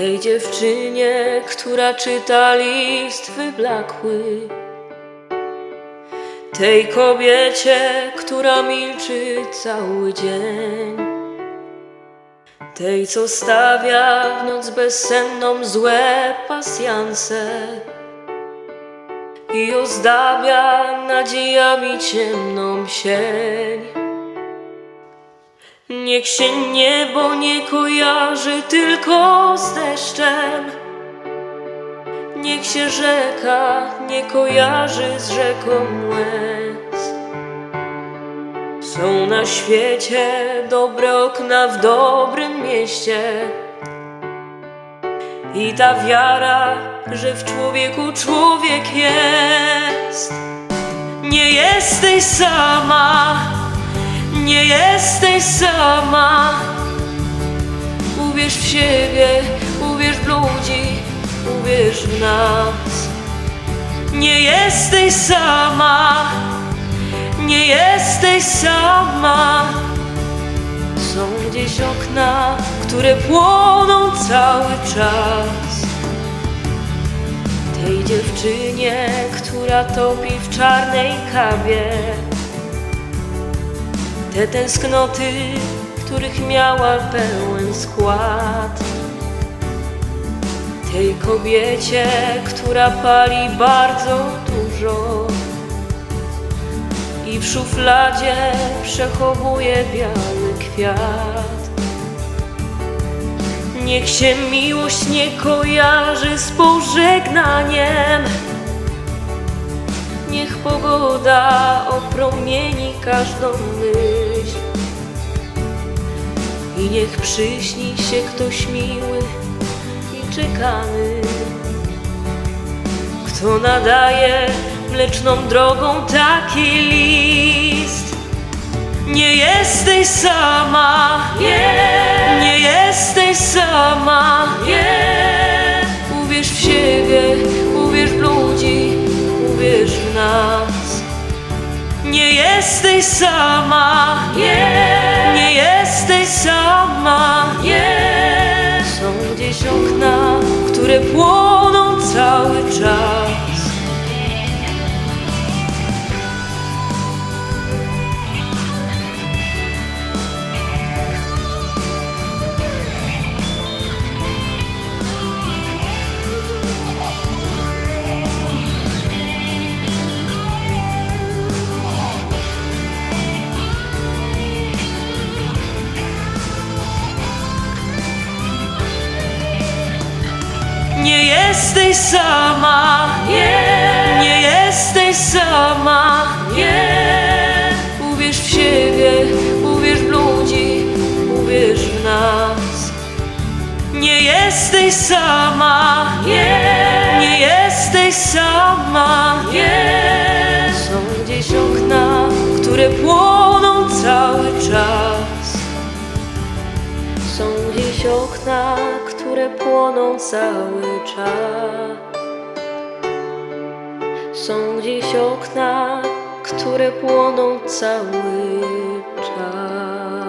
Tej dziewczynie, która czyta list wyblakły. Tej kobiecie, która milczy cały dzień. Tej, co stawia w noc bezsenną złe pasjanse i ozdabia nadziejami ciemną sień. Niech się niebo nie kojarzy tylko z deszczem. Niech się rzeka nie kojarzy z rzeką łez. Są na świecie dobre okna w dobrym mieście. I ta wiara, że w człowieku człowiek jest. Nie jesteś sama, nie jesteś sama. Uwierz w siebie, uwierz w ludzi, uwierz w nas. Nie jesteś sama, nie jesteś sama. Są gdzieś okna, które płoną cały czas. Tej dziewczynie, która topi w czarnej kawie. Te tęsknoty, których miała pełen skład. Tej kobiecie, która pali bardzo dużo i w szufladzie przechowuje biały kwiat. Niech się miłość nie kojarzy z pożegnaniem. Niech pogoda opromieni każdą myśl. I niech przyśni się ktoś miły i czekany. Kto nadaje mleczną drogą taki list? Nie jesteś sama, nie, nie jesteś sama, nie. Nie jesteś sama, nie, nie jesteś sama, nie. Są gdzieś okna, które płoną Nie jesteś sama, nie, nie jesteś sama, nie. Uwierz w siebie, uwierz w ludzi, uwierz w nas. Nie jesteś sama, nie, nie jesteś sama, nie. Są gdzieś okna, które płoną Są gdzieś okna, które płoną cały czas. Są gdzieś okna, które płoną cały czas.